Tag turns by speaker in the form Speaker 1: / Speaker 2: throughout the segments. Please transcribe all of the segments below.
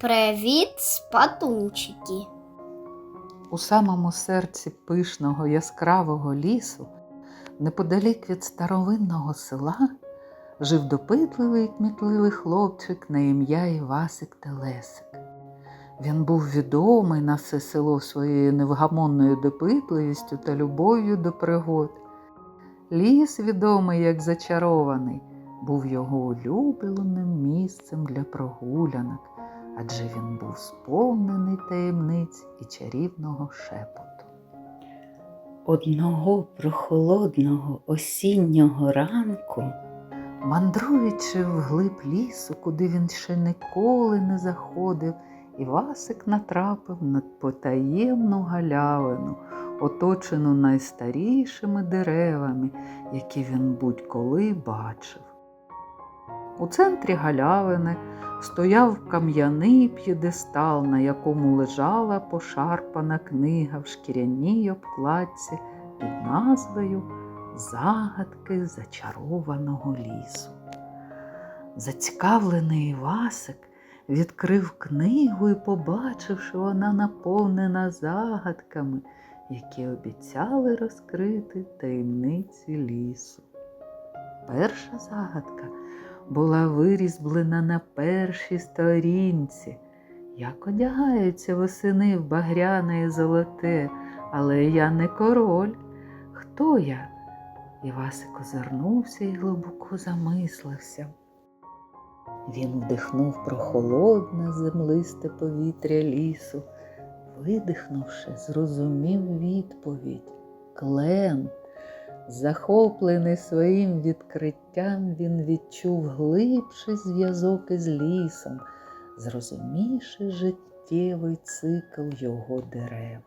Speaker 1: Привіт, спатунчики.
Speaker 2: У самому серці пишного яскравого лісу, неподалік від старовинного села, жив допитливий кмітливий хлопчик на ім'я Івасик Телесик. Він був відомий на все село своєю невгамонною допитливістю та любов'ю до пригод. Ліс, відомий як зачарований, був його улюбленим місцем для прогулянок, адже він був сповнений таємниць і чарівного шепоту.
Speaker 3: Одного прохолодного осіннього ранку
Speaker 2: Мандруючи вглиб лісу, куди він ще ніколи не заходив, Івасик натрапив на потаємну галявину, оточену найстарішими деревами, які він будь-коли бачив. У центрі галявини стояв кам'яний п'єдестал, на якому лежала пошарпана книга в шкіряній обкладці під назвою Загадки зачарованого лісу. Зацікавлений Івасик відкрив книгу і побачив, що вона наповнена загадками, які обіцяли розкрити таємниці лісу. Перша загадка була вирізблена на першій сторінці, як одягаються восени в багряне і золоте, але я не король. Хто я? Івасик озирнувся і глибоко замислився. Він вдихнув прохолодне землисте повітря лісу, видихнувши, зрозумів відповідь клен. Захоплений своїм відкриттям, він відчув глибший зв'язок із лісом, зрозумівши життєвий цикл його дерев.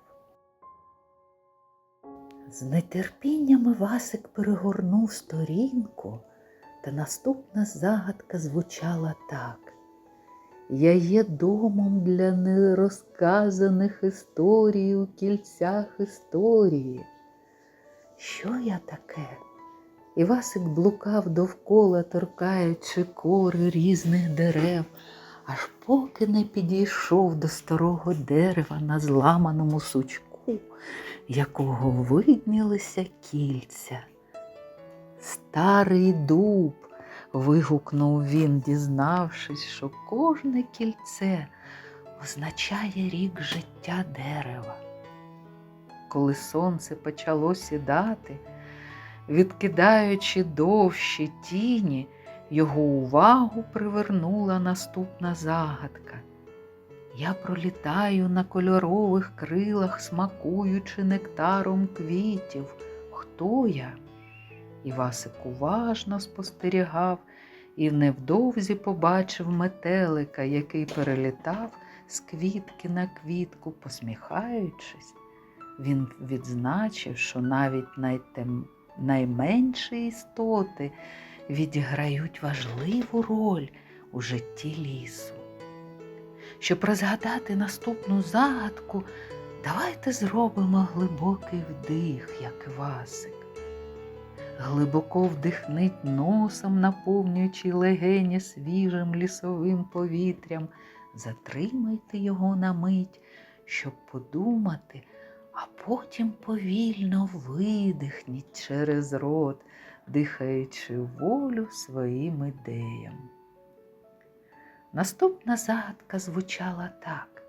Speaker 2: З нетерпінням Івасик перегорнув сторінку, та наступна загадка звучала так. Я є домом для нерозказаних історій у кільцях історії. Що я таке? Івасик блукав довкола, торкаючи кори різних дерев, аж поки не підійшов до старого дерева на зламаному сучку, якого виднілися кільця. Старий дуб, вигукнув він, дізнавшись, що кожне кільце означає рік життя дерева. Коли сонце почало сідати, відкидаючи довші тіні, його увагу привернула наступна загадка. Я пролітаю на кольорових крилах, смакуючи нектаром квітів. Хто я? Івасик уважно спостерігав і невдовзі побачив метелика, який перелітав з квітки на квітку, посміхаючись. Він відзначив, що навіть найтем... найменші істоти відіграють важливу роль у житті лісу. Щоб розгадати наступну загадку, давайте зробимо глибокий вдих, як Івасик. Глибоко вдихніть носом, наповнюючи легені свіжим лісовим повітрям, затримайте його на мить, щоб подумати, а потім повільно видихніть через рот, дихаючи волю своїм ідеям. Наступна загадка звучала так.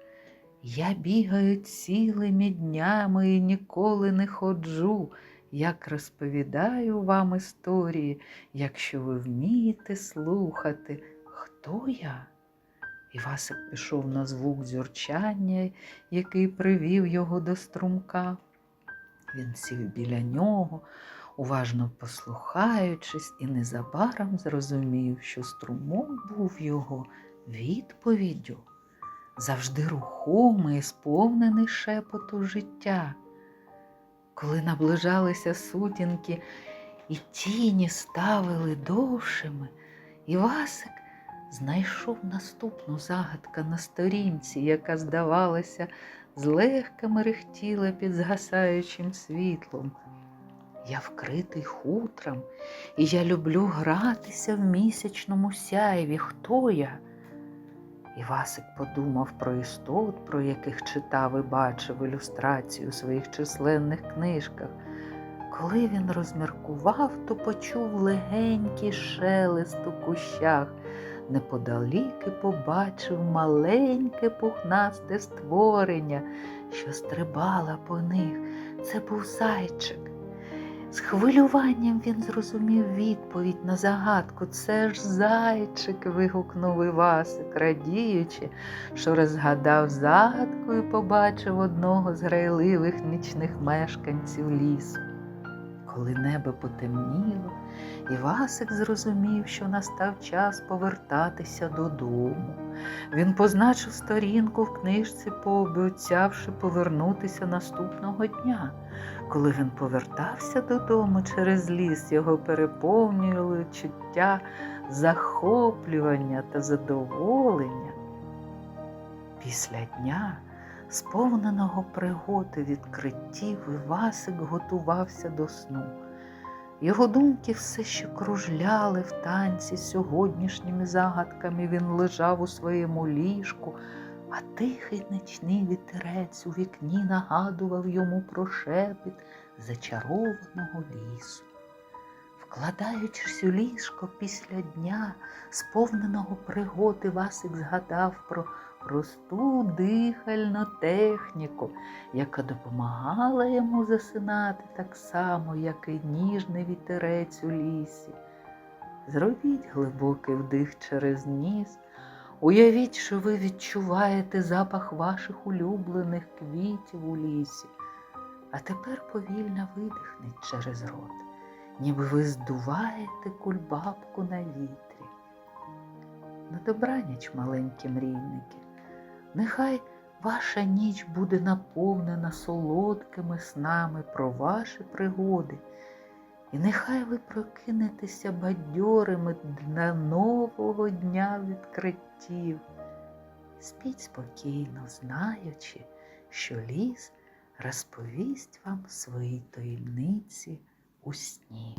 Speaker 2: Я бігаю цілими днями і ніколи не ходжу, як розповідаю вам історії, якщо ви вмієте слухати, хто я? Івасик пішов на звук дзюрчання, який привів його до струмка. Він сів біля нього, уважно послухаючись, і незабаром зрозумів, що струмок був його відповіддю, завжди рухомий сповнений шепоту життя. Коли наближалися сутінки і тіні ставили довшими, Івасик знайшов наступну загадку на сторінці, яка, здавалося, злегка мерехтіла під згасаючим світлом. Я вкритий хутром, і я люблю гратися в місячному сяйві. Хто я? Івасик подумав про істот, про яких читав і бачив ілюстрацію у своїх численних книжках. Коли він розміркував, то почув легенький шелест у кущах. Неподалік і побачив маленьке пухнасте створення, що стрибала по них. Це був зайчик. З хвилюванням він зрозумів відповідь на загадку. Це ж зайчик. вигукнув Івасик, радіючи, що розгадав загадку і побачив одного з грайливих нічних мешканців лісу. Коли небо потемніло, Івасик зрозумів, що настав час повертатися додому. Він позначив сторінку в книжці, пообіцявши повернутися наступного дня. Коли він повертався додому через ліс, його переповнювали чуття захоплювання та задоволення. Після дня, сповненого пригод і відкриттів, Івасик готувався до сну. Його думки все ще кружляли в танці сьогоднішніми загадками. Він лежав у своєму ліжку, а тихий нічний вітерець у вікні нагадував йому про шепіт зачарованого лісу. Вкладаючись у ліжко після дня, сповненого пригод, Івасик згадав про просту дихальну техніку, яка допомагала йому засинати так само, як і ніжний вітерець у лісі. Зробіть глибокий вдих через ніс, уявіть, що ви відчуваєте запах ваших улюблених квітів у лісі, а тепер повільно видихніть через рот, ніби ви здуваєте кульбабку на вітрі. На добраніч, маленькі мрійники, нехай ваша ніч буде наповнена солодкими снами про ваші пригоди, і нехай ви прокинетеся бадьорими для нового дня відкриттів. Спіть спокійно, знаючи, що ліс розповість вам свої таємниці у сні.